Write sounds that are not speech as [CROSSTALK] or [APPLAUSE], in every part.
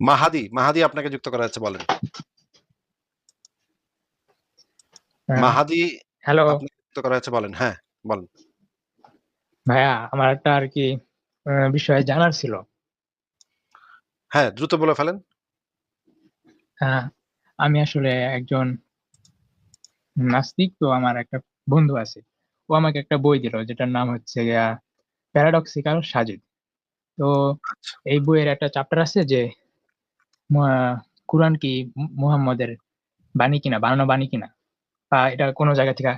মাহাদি মাহাদি আপনাকে যুক্ত করা হয়েছে বলেন। হ্যাঁ, মাহাদি হ্যালো। যুক্ত করা হয়েছে বলেন হ্যাঁ বলেন। ভাইয়া আমার একটা আর কি বিষয়ে জানার ছিল। হ্যাঁ দ্রুত বলে ফেলেন। হ্যাঁ, আমি আসলে একজন নাস্তিক তো আমার একটা বন্ধু আছে। ও আমাকে একটা বই দিল যেটার নাম হচ্ছে প্যারাডক্সিক্যাল সাজিদ তো আচ্ছা। এই বইয়ের একটা চ্যাপ্টার আছে যে মা- কুরআন কি মু- মুহাম্মদের বাণী কিনা বানানো বাণী কিনা? বা এটা কোনো জায়গা থেকে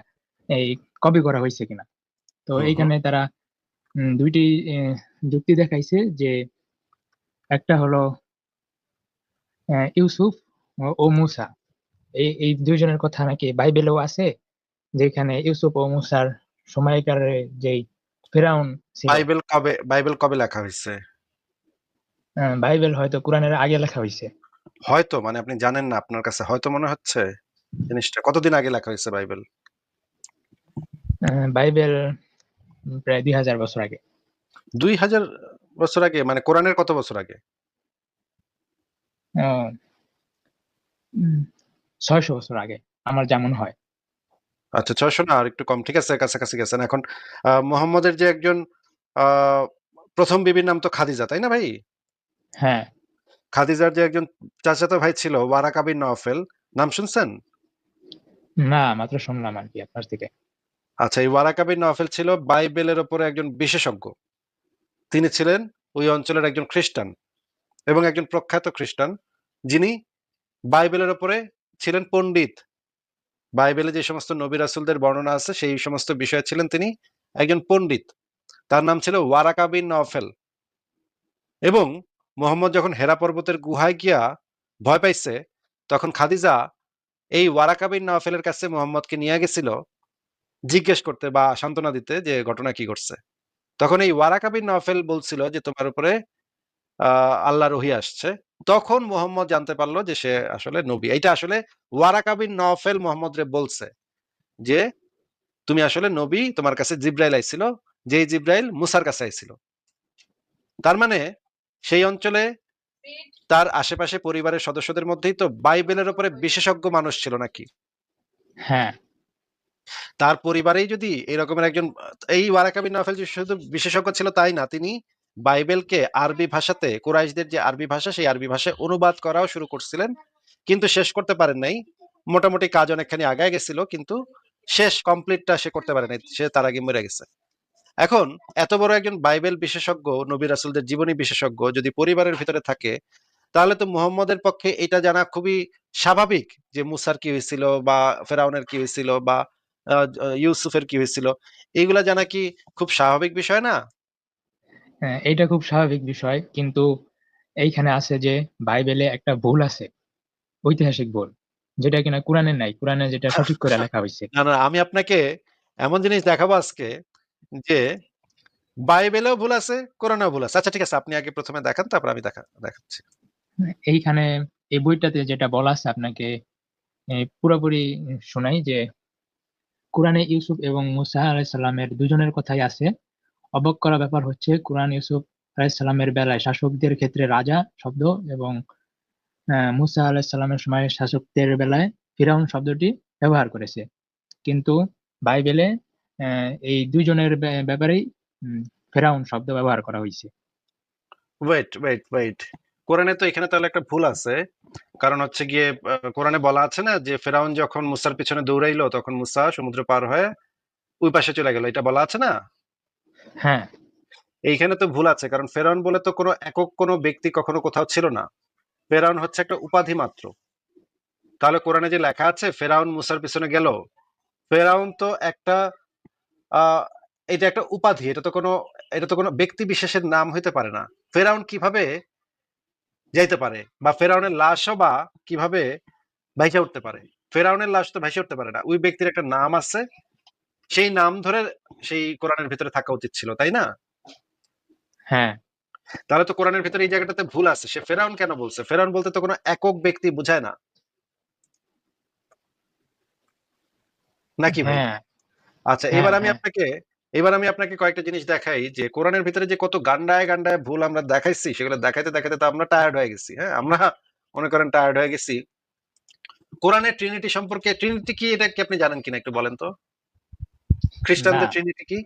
এই কপি করা হয়েছে কিনা? তো হুম হুম। এইখানে তারা উম, যুক্তি দেখাইছে যে একটা হলো ইউসুফ ও- ও মুসা। এই এই দুইজনের কথা নাকি বাইবেলেও আছে যেখানে ইউসুফ ও মুসার সময়কার যেই ফেরাউন বাইবেল কবে বাইবেল কবে লেখা হয়েছে? বাইবেল হয়তো কোরআনের আগে লেখা হয়েছে। হয়তো মানে আপনি জানেন না আপনার কাছে হয়তো মনে হচ্ছে জিনিসটা। কতদিন আগে লেখা হয়েছে বাইবেল? বাইবেল প্রায় দুই হাজার বছর আগে। দুই হাজার বছর আগে? মানে কোরআনের কত বছর আগে? ছয়শো বছর আগে আমার যেমন হয়। আচ্ছা ছয়শো না? আর একটু কম। ঠিক আছে কাছাকাছি গেছেন এখন। মোহাম্মদের যে একজন প্রথম বিবির নাম তো খাদিজা তাই না ভাই? হ্যাঁ। খাদিজার যে একজন চাচাতো ভাই ছিল ওয়ারাকা বিন নওফেল নাম শুনছেন? না মাত্র শুনলাম আর কি আপনার থেকে। আচ্ছা এই ওয়ারাকা বিন নওফেল ছিল বাইবেলের ওপরে একজন বিশেষজ্ঞ। তিনি ছিলেন ওই অঞ্চলের একজন খ্রিস্টান এবং একজন প্রখ্যাত খ্রিস্টান যিনি বাইবেলের ওপরে ছিলেন পণ্ডিত। বাইবেলে যে সমস্ত নবী রাসুলদের বর্ণনা আছে, সেই সমস্ত বিষয়ে ছিলেন তিনি একজন পণ্ডিত। তার নাম ছিল ওয়ারাকা বিন নওফেল। এবং মোহাম্মদ যখন হেরা পর্বতের গুহায় গিয়া ভয় পাইছে, তখন খাদিজা এই ওয়ারাকা বিন নওফেলের কাছে মোহাম্মদকে নিয়ে গেছিল, জিজ্ঞেস করতে বা সান্ত্বনা দিতে যে ঘটনা কি ঘটছে। তখন এই ওয়ারাকা বিন নওফেল বলছিল যে, তোমার উপরে আল্লাহ রহি আসছে। তখন মোহাম্মদ জানতে পারল যে সে আসলে নবী। এইটা আসলে ওয়ারাকা বিন নওফেল মোহাম্মদ রে বলছে যে তুমি আসলে নবী তোমার কাছে জিব্রাইল আইছিল যেই জিব্রাইল মুসার কাছে আইছিল। তার মানে সেই অঞ্চলে তার আশেপাশে পরিবারের সদস্যদের মধ্যেই তো বাইবেলের উপরে বিশেষজ্ঞ মানুষ ছিল নাকি? হ্যাঁ। তার পরিবারেই যদি এরকমের একজন এই ওয়ারাকা নফেল শুধু বিশেষজ্ঞ ছিল তাই না তিনি বাইবেলকে আরবি ভাষাতে, কুরাইশদের যে আরবি ভাষা, সেই আরবি ভাষায় অনুবাদ করাও শুরু করছিলেন। কিন্তু শেষ করতে পারেন নাই। মোটামুটি কাজ অনেকখানি আগায় গেছিল, কিন্তু শেষ কমপ্লিটটা সে করতে পারে নাই সে তার আগে মরে গেছে। এখন, এত বড় একজন বাইবেল বিশেষজ্ঞ, নবী রাসুলদের জীবনী বিশেষজ্ঞ যদি পরিবারের ভিতরে থাকে, তাহলে তো মুহাম্মদের পক্ষে এটা জানা খুবই স্বাভাবিক যে মুসার কি হয়েছিল বা ফেরাউনের কি হয়েছিল বা ইউসুফের কি হয়েছিল। এইগুলা জানা কি খুব স্বাভাবিক বিষয় না? হ্যাঁ, এইটা খুব স্বাভাবিক বিষয়। কিন্তু এইখানে আছে যে বাইবেলে একটা ভুল আছে ঐতিহাসিক ভুল যেটা কিনা কোরআনে নাই। কোরআনে যেটা সঠিক করে [LAUGHS] লেখা হয়েছে না না আমি আপনাকে এমন জিনিস দেখাবো আজকে যে বাইবেলেও ভুল আছে কোরআনেও ভুল আছে। আচ্ছা ঠিক আছে আপনি আগে প্রথমে দেখান তারপর আমি দেখা দেখাচ্ছি। এইখানে এই বইটাতে যেটা বলা আছে আপনাকে পুরোপুরি শোনাই যে কোরআনে ইউসুফ এবং মুসা আলাইসাল্লামের দুজনের কথাই আছে। অবাক করা ব্যাপার হচ্ছে কোরআন ইউসুফ আলাইসাল্লামের বেলায় শাসকদের ক্ষেত্রে রাজা শব্দ এবং মুসা আলাইসাল্লামের সময় শাসকদের বেলায় ফিরাউন শব্দটি ব্যবহার করেছে। কিন্তু বাইবেলে এই দুইজনের ব্যাপারেই ফেরাউন শব্দ ব্যবহার করা হয়েছে। ওয়েট ওয়েট ওয়েট কোরআনে তো এখানে তাহলে একটা ভুল আছে। কারণ হচ্ছে গিয়ে কোরআনে বলা আছে না যে ফেরাউন যখন মুসার পিছনে দৌড়াইলো, তখন মুসা সমুদ্র পার হয়ে ওই পাশে চলে গেল। এটা বলা আছে না? হ্যাঁ। এইখানে তো ভুল আছে, কারণ ফেরাউন বলে তো কোনো একক কোনো ব্যক্তি কখনো কোথাও ছিল না। ফেরাউন হচ্ছে একটা উপাধি মাত্র। তাহলে কোরআনে যে লেখা আছে, ফেরাউন মুসার পিছনে গেল, ফেরাউন তো একটা এটা একটা উপাধি, এটা তো কোনো, এটা তো কোনো ব্যক্তি বিশেষের নাম হইতে পারে না। ফেরাউন কীভাবে যাইতে পারে বা ফেরাউনের লাশও বা কীভাবে ভাইসা উঠতে পারে? ফেরাউনের লাশ তো ভাইসা উঠতে পারে না। ওই ব্যক্তির একটা নাম আছে, সেই নাম ধরে সেই কোরআনের ভিতরে থাকা উচিত ছিল তাই না? হ্যাঁ। তাহলে তো কোরআনের ভিতরে এই জায়গাটাতে ভুল আছে। সে ফেরাউন কেন বলছে? ফেরাউন বলতে তো কোনো একক ব্যক্তি বোঝায় না। নাকি ভাই? হ্যাঁ। আচ্ছা হ্যাঁ, এবার আমি হ্যাঁ। আপনাকে এবার আমি আপনাকে কয়েকটা জিনিস দেখাই যে কোরআনের ভিতরে যে কত গান্ডায় গান্ডায় ভুল আমরা দেখাইছি সেগুলো দেখাইতে দেখাইতে তো আমরা টায়ার্ড হয়ে গেছি হ্যাঁ? আমরা মনে করেন টায়ার্ড হয়ে গেছি। কোরআনের ট্রিনিটি সম্পর্কে ট্রিনিটি কি এটা কি আপনি জানেন কিনা একটু বলেন তো? খ্রিস্টানদের না। ট্রিনিটি কি?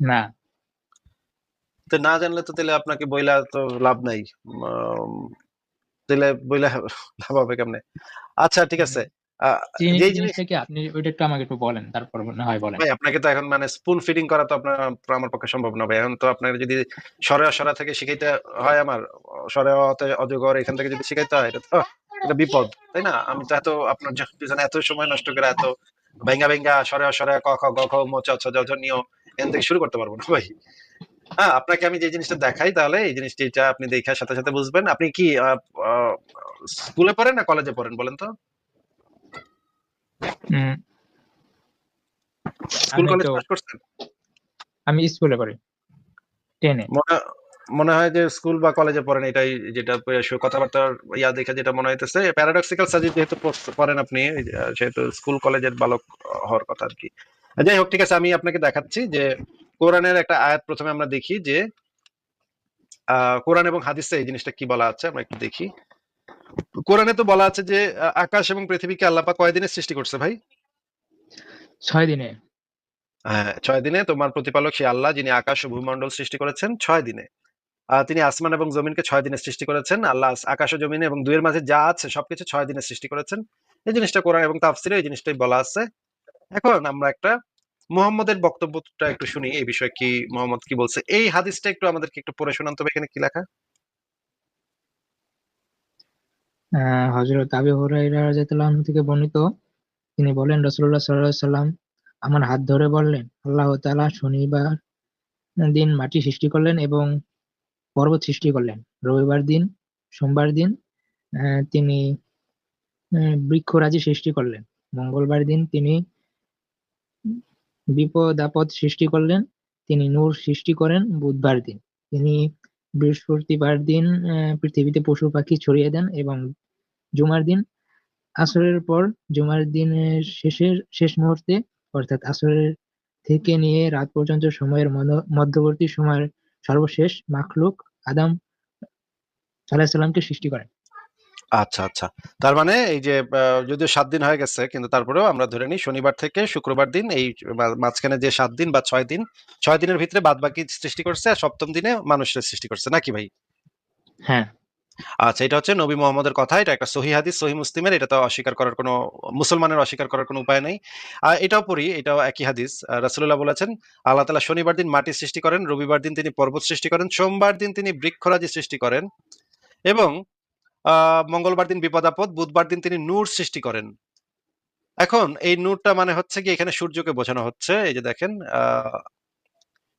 না। তো না জানলে তো তাহলে আপনাকে বইলা তো লাভ নাই। উম, তাহলে বইলা লাভ হবে কেমনে? আচ্ছা ঠিক আছে। আহ, ট্রিনিটি যেই জিনিস জিনিসটা কি আপনি ওইটা একটু আমাকে একটু বলেন তারপর না হয় বলেন। ভাই আপনাকে তো এখন মানে স্পুন ফিডিং করা তো আপনার আমার পক্ষে সম্ভব না ভাই। এখন তো আপনার যদি সরে সরা থেকে শিখাইতে হয় আমার সরে অতে অজগর এখান থেকে যদি শিখাইতে হয় এটা তো এটা বিপদ তাই না? আমি তো এত আপনার পিছনে এত সময় নষ্ট করে এত ভেঙ্গা ভেঙ্গা সরে সরে ক খ গ খ ম চ ছ জ নিও এখান থেকে শুরু করতে পারব না ভাই। হ্যাঁ আপনাকে আমি যে জিনিসটা দেখাই তাহলে এই জিনিসটা আপনি দেখার সাথে সাথে বুঝবেন। আপনি কি স্কুলে পড়েন না কলেজে পড়েন বলেন তো? স্কুল কলেজ পাস করছেন? আমি স্কুলে পড়ি। টেনে। মনে হয় যে স্কুল বা কলেজে পড়েন এটাই যেটা কথাবার্তার ইয়া দেখে যেটা মনে হইতেছে। প্যারাডক্সিক্যাল সার্জিট যেহেতু পড়েন আপনি সেহেতু স্কুল কলেজের বালক হওয়ার কথা আর কি। যাই হোক ঠিক আছে আমি আপনাকে দেখাচ্ছি যে কোরআনের একটা আয়াত প্রথমে আমরা দেখি যে কোরআন এবং হাদিসে এই জিনিসটা কি বলা আছে আমরা একটু দেখি। কোরআনে তো বলা আছে যে আকাশ এবং পৃথিবীকে আল্লাহ পাক কয়দিনে সৃষ্টি করছে ভাই? ছয় দিনে। হ্যাঁ ছয় দিনে তোমার প্রতিপালক সেই আল্লাহ যিনি আকাশ ও ভূমণ্ডল সৃষ্টি করেছেন ছয় দিনে। তিনি আসমান এবং জমিনকে ছয় দিনে সৃষ্টি করেছেন। আল্লাহ আকাশ ও জমিনে এবং দুয়ের মাঝে যা আছে সবকিছু ছয় দিনে সৃষ্টি করেছেন। এই জিনিসটা কোরআন এবং তাফসিরে এই জিনিসটাই বলা আছে। এখন আমরা একটা মুহাম্মদের বক্তব্যটা একটু শুনি, এই বিষয়ে কি মোহাম্মদ কি বলছে? এই হাদিসটা একটু আমাদেরকে একটু পড়ে শোনান তবে এখানে কি লেখা? হজরত আবি হুরাইরা রাদিয়াল্লাহু থেকে বর্ণিত। তিনি বলেন, রাসূলুল্লাহ সাল্লাল্লাহু আলাইহি সাল্লাম আমার হাত ধরে বললেন, আল্লাহ তাআলা শনিবার দিন মাটি সৃষ্টি করলেন এবং পর্বত সৃষ্টি করলেন। রবিবার দিন, সোমবার দিন তিনি বৃক্ষরাজি সৃষ্টি করলেন। মঙ্গলবার দিন তিনি বিপদ আপদ সৃষ্টি করলেন, তিনি নূর সৃষ্টি করেন বুধবার দিন। তিনি বৃহস্পতিবার দিন পৃথিবীতে পশু পাখি ছড়িয়ে দেন এবং জুমার দিন, আসরের পর জুমার দিনের শেষের শেষ মুহূর্তে, অর্থাৎ আসরের থেকে নিয়ে রাত পর্যন্ত সময়ের মধ্য- মধ্যবর্তী সময়ের সর্বশেষ মাখলুক আদম আলাইহিস সৃষ্টি করেন। আচ্ছা আচ্ছা। তার মানে এই যে যদিও সাত দিন হয়ে গেছে কিন্তু তারপরেও আমরা ধরে নিই শনিবার থেকে শুক্রবার দিন এই মাঝখানে যে সাত দিন বা ছয় দিন ছয় দিনের ভিতরে বাদ বাকি সৃষ্টি করছে আর সপ্তম দিনে মানুষের সৃষ্টি করছে। নাকি ভাই? হ্যাঁ। আচ্ছা এটা হচ্ছে নবী মোহাম্মদের কথা এটা একটা সহি হাদিস সহি মুসলিমের এটা তো অস্বীকার করার কোনো মুসলমানের অস্বীকার করার কোনো উপায় নেই। আর এটাও পড়ি এটাও একই হাদিস। আহ, রাসূলুল্লাহ বলেছেন আল্লাহ তালা শনিবার দিন মাটি সৃষ্টি করেন রবিবার দিন তিনি পর্বত সৃষ্টি করেন সোমবার দিন তিনি বৃক্ষরাজি সৃষ্টি করেন এবং মঙ্গলবার দিন বিপদাপদ বুধবার দিন তিনি নূর সৃষ্টি করেন। এখন এই নূরটা মানে হচ্ছে কি এখানে সূর্যকে বোঝানো হচ্ছে এই যে দেখেন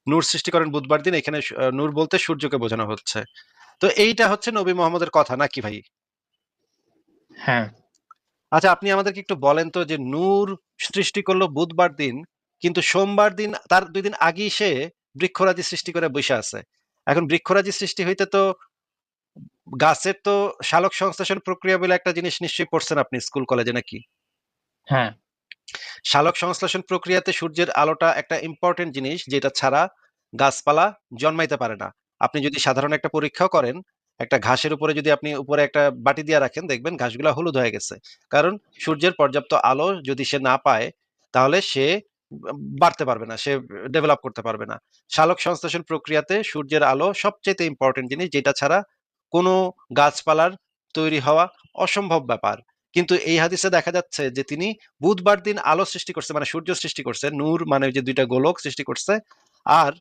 নূর সৃষ্টি করেন বুধবার দিন এখানে নূর বলতে সূর্যকে বোঝানো হচ্ছে। তো এইটা হচ্ছে নবী মোহাম্মদের কথা নাকি ভাই? হ্যাঁ। আচ্ছা আপনি আমাদেরকে একটু বলেন তো যে নূর সৃষ্টি করল বুধবার দিন কিন্তু সোমবার দিন তার দুই দিন আগেই সে বৃক্ষরাজি সৃষ্টি করে বসে আছে। এখন বৃক্ষরাজি সৃষ্টি হইতে তো গাছের তো শালক সংশ্লেষণ প্রক্রিয়া বলে একটা জিনিস নিশ্চয়ই পড়ছেন আপনি স্কুল কলেজে নাকি? হ্যাঁ। শালক সংশ্লেষণ প্রক্রিয়াতে সূর্যের আলোটা একটা ইম্পর্টেন্ট জিনিস যেটা ছাড়া গাছপালা জন্মাইতে পারে না। আপনি যদি সাধারণ একটা পরীক্ষাও করেন, একটা ঘাসের উপরে যদি আপনি উপরে একটা বাটি দিয়ে রাখেন, দেখবেন ঘাসগুলো হলুদ হয়ে গেছে। কারণ সূর্যের পর্যাপ্ত আলো যদি সে না পায়, তাহলে সে বাড়তে পারবে না, সে ডেভেলপ করতে পারবে না। শালক সংশ্লেষণ প্রক্রিয়াতে সূর্যের আলো সবচেয়ে ইম্পর্টেন্ট জিনিস, যেটা ছাড়া কোনো গাছপালার তৈরি হওয়া অসম্ভব ব্যাপার। কিন্তু এই হাদিসে দেখা যাচ্ছে যে তিনি বুধবার দিন আলো সৃষ্টি করছে মানে সূর্য সৃষ্টি করছে, নূর মানে যে দুইটা গোলক সৃষ্টি করছে, আর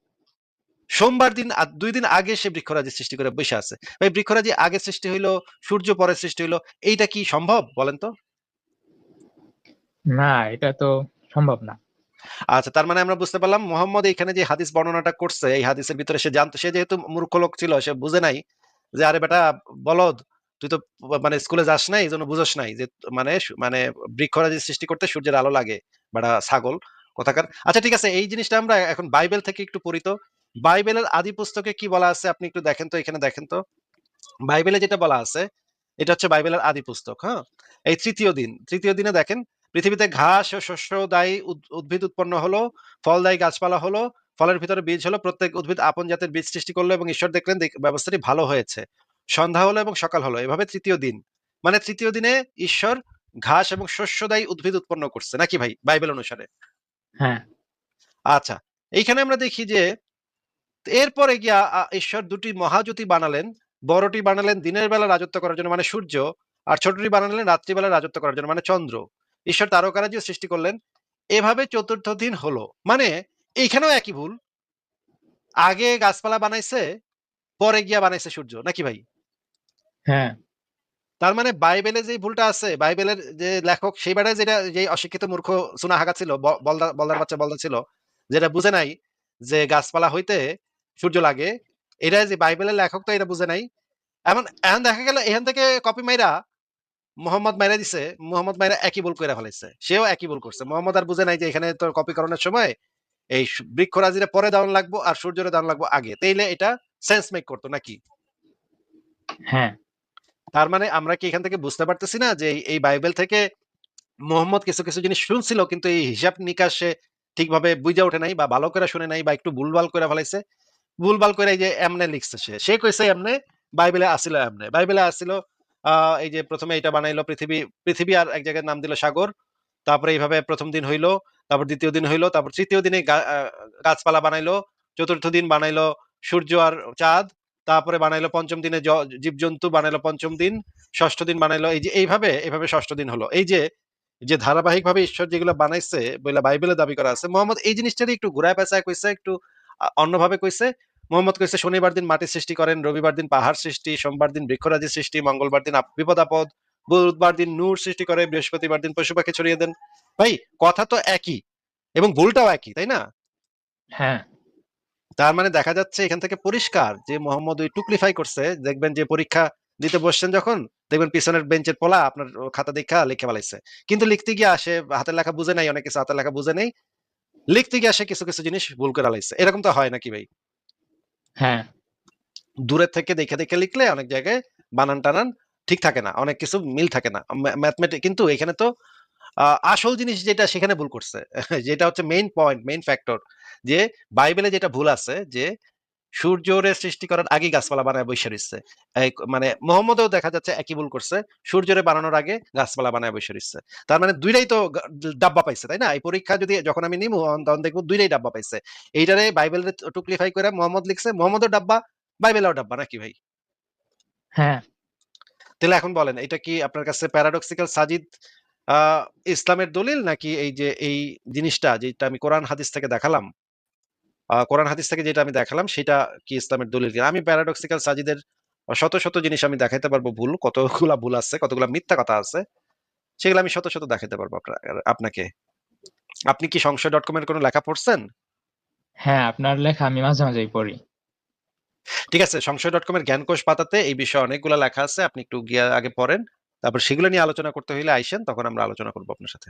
সোমবার দিন দুই দিন আগে সে বৃক্ষরাজি সৃষ্টি করে বসে আছে। ভাই বৃক্ষরাজি আগে সৃষ্টি হইল সূর্য পরে সৃষ্টি হইল এইটা কি সম্ভব বলেন তো? না এটা তো সম্ভব না। আচ্ছা তার মানে আমরা বুঝতে পারলাম মোহাম্মদ এখানে যে হাদিস বর্ণনাটা করছে এই হাদিসের ভিতরে সে জানতো সে যেহেতু মূর্খ লোক ছিল সে বুঝে নাই যে আরে বেটা বলদ তুই তো মানে স্কুলে যাস নাই এই জন্য বুঝস নাই যে মানে মানে বৃক্ষরাজি সৃষ্টি করতে সূর্যের আলো লাগে বেটা ছাগল কথাকার। আচ্ছা ঠিক আছে এই জিনিসটা আমরা এখন বাইবেল থেকে একটু পড়িত বাইবেলের আদি পুস্তকে কি বলা আছে? আপনি একটু দেখেন তো এখানে দেখেন তো। বাইবেলে যেটা বলা আছে এটা হচ্ছে বাইবেলের আদি পুস্তক হ্যাঁ? এই তৃতীয় দিন তৃতীয় দিনে দেখেন পৃথিবীতে ঘাস ও শস্যদায়ী উদ- উদ্ভিদ উৎপন্ন হলো ফলদায়ী গাছপালা হলো ফলের ভিতরে বীজ হলো প্রত্যেক উদ্ভিদ আপন জাতের বীজ সৃষ্টি করল এবং ঈশ্বর দেখলেন ব্যবস্থাটি ভালো হয়েছে। সন্ধ্যা হলো এবং সকাল হলো এভাবে তৃতীয় দিন। মানে তৃতীয় দিনে ঈশ্বর ঘাস এবং শস্যদায়ী উদ্ভিদ উৎপন্ন করছে নাকি ভাই? বাইবেল অনুসারে। হ্যাঁ। আচ্ছা এইখানে আমরা দেখি যে এরপরে গিয়া ঈশ্বর দুটি মহাজ্যোতি বানালেন বড়টি বানালেন দিনের বেলা রাজত্ব করার জন্য মানে সূর্য আর ছোটটি বানালেন রাত্রিবেলা রাজত্ব করার জন্য মানে চন্দ্র। ঈশ্বর তারকারাজিও সৃষ্টি করলেন এভাবে চতুর্থ দিন হলো। মানে এইখানেও একই ভুল। আগে গাছপালা বানাইছে পরে গিয়া বানাইছে সূর্য নাকি ভাই? হ্যাঁ। তার মানে বাইবেলে যে ভুলটা আছে বাইবেলের যে লেখক সেই বেড়ায় যেটা যে অশিক্ষিত মূর্খ সুনা হাগা ছিল বলদার বাচ্চা বলদা ছিল যেটা বুঝে নাই যে গাছপালা হইতে সূর্য লাগে। এটা যে বাইবেলের লেখক তো এটা বুঝে নাই। এমন এখন দেখা গেল এখান থেকে কপি মাইরা মোহাম্মদ মাইরা দিছে। মোহাম্মদ মাইরা একই ভুল করে ফেলাইছে। সেও একই ভুল করছে। মোহাম্মদ আর বুঝে নাই যে এখানে তোর কপি করানোর সময় এই বৃক্ষরাজিরে পরে দাউন লাগবো আর সূর্যরে দাউন লাগবো আগে। তাইলে এটা সেন্স মেক করতো নাকি? হ্যাঁ। তার মানে আমরা কি এখান থেকে বুঝতে পারতেছি না যে এই- বাইবেল থেকে মোহাম্মদ কিছু কিছু জিনিস শুনছিল কিন্তু এই হিসাব নিকাশে ঠিকভাবে বুঝে ওঠে নাই বা ভালো করে শুনে নাই বা একটু ভুলভাল করে ফেলাইছে? ভুলভাল করে এই যে এমনে লিখছে সে। সে কইছে এমনে, বাইবেলে আসিল এমনে। বাইবেলে আসিল এই যে প্রথমে এটা বানাইলো পৃথিবী পৃথিবী আর এক জায়গায় নাম দিল সাগর। তারপরে এইভাবে প্রথম দিন হইল, তারপর দ্বিতীয় দিন হইল, তারপর তৃতীয় দিনে গাছপালা বানাইলো, চতুর্থ দিন বানাইলো সূর্য আর চাঁদ, তারপরে বানাইলো পঞ্চম দিনে জীবজন্তু, বানাইলো পঞ্চম দিন, ষষ্ঠ দিন বানাইলো, এই যে এইভাবে এইভাবে ষষ্ঠ দিন হলো। এই যে যে ধারাবাহিক ভাবে ঈশ্বর যেগুলো বানাইছে বলে বাইবেলে দাবি করা আছে, মোহাম্মদ এই জিনিসটারই একটু ঘুরায় পেঁচায় কইছে, একটু অন্যভাবে কইছে মোহাম্মদ কইছে শনিবার দিন মাটি সৃষ্টি করেন রবিবার দিন পাহাড় সৃষ্টি সোমবার দিন বৃক্ষরাজি সৃষ্টি মঙ্গলবার দিন আপ- বিপদ আপদ বুধবার দিন নূর সৃষ্টি করে বৃহস্পতিবার দিন পশু পাখি ছড়িয়ে দেন। ভাই কথা তো একই এবং ভুলটাও একই তাই না? হ্যাঁ। তার মানে দেখা যাচ্ছে এখান থেকে পরিষ্কার যে মোহাম্মদ ওই টুকলিফাই করছে দেখবেন যে পরীক্ষা দিতে বসছেন যখন দেখবেন পিছনের বেঞ্চের পোলা আপনার খাতা দেখা লিখে ফেলাইছে। কিন্তু লিখতে গিয়ে আসে হাতের লেখা বুঝে নাই অনেক কিছু হাতের লেখা বুঝে নেই লিখতে গিয়ে আসে কিছু কিছু জিনিস ভুল করে লাইছে। এরকম তো হয় নাকি ভাই? হ্যাঁ। দূরের থেকে দেখে দেখে লিখলে অনেক জায়গায় বানান টানান ঠিক থাকে না অনেক কিছু মিল থাকে না। ম্যাথমেটিক কিন্তু এখানে তো আহ, আসল জিনিস যেটা সেখানে ভুল করছে [LAUGHS] যেটা হচ্ছে মেইন পয়েন্ট মেইন ফ্যাক্টর যে বাইবেলে যেটা ভুল আছে যে সূর্যরে সৃষ্টি করার আগে গাছপালা বানায় বৈশা রইছে। মানে মোহাম্মদও দেখা যাচ্ছে একই ভুল করছে সূর্যরে বানানোর আগে গাছপালা বানায় বৈশা রইছে। তার মানে দুইটাই তো ডাব্বা পাইছে তাই না? এই পরীক্ষা যদি যখন আমি নিমু তখন দেখব দুইটাই ডাব্বা পাইছে। এইটারে বাইবেলের টুকলিফাই করে মোহাম্মদ লিখছে মোহাম্মদও ডাব্বা বাইবেলেও ডাব্বা নাকি ভাই? হ্যাঁ। তাহলে এখন বলেন এটা কি আপনার কাছে প্যারাডক্সিক্যাল সাজিদ আহ, ইসলামের দলিল নাকি এই যে এই জিনিসটা যেটা আমি কোরআন হাদিস থেকে দেখালাম? কোরআন হাদিস থেকে যেটা আমি দেখালাম সেটা কি ইসলামের দলিল কিনা? আমি প্যারাডক্সিক্যাল সাজিদের শত শত জিনিস আমি দেখাইতে পারব ভুল কতগুলা ভুল আছে কতগুলা মিথ্যা কথা আছে সেগুলো আমি শত শত দেখাতে পারব আপনাকে। আপনি কি সংশয় ডট কম এর কোনো লেখা পড়ছেন? হ্যাঁ আপনার লেখা আমি মাঝে মাঝেই পড়ি। ঠিক আছে সংশয় ডট কম এর জ্ঞানকোষ পাতাতে এই বিষয়ে অনেকগুলা লেখা আছে আপনি একটু গিয়ে আগে পড়েন তারপর সেগুলো নিয়ে আলোচনা করতে হইলে আইসেন তখন আমরা আলোচনা করব আপনার সাথে।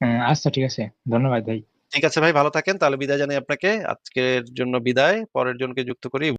হ্যাঁ, আচ্ছা ঠিক আছে। ধন্যবাদ ভাই। ঠিক আছে ভাই, ভালো থাকেন। তাহলে বিদায় জানাই আপনাকে। আজকের জন্য বিদায়। পরের জনকে যুক্ত করি।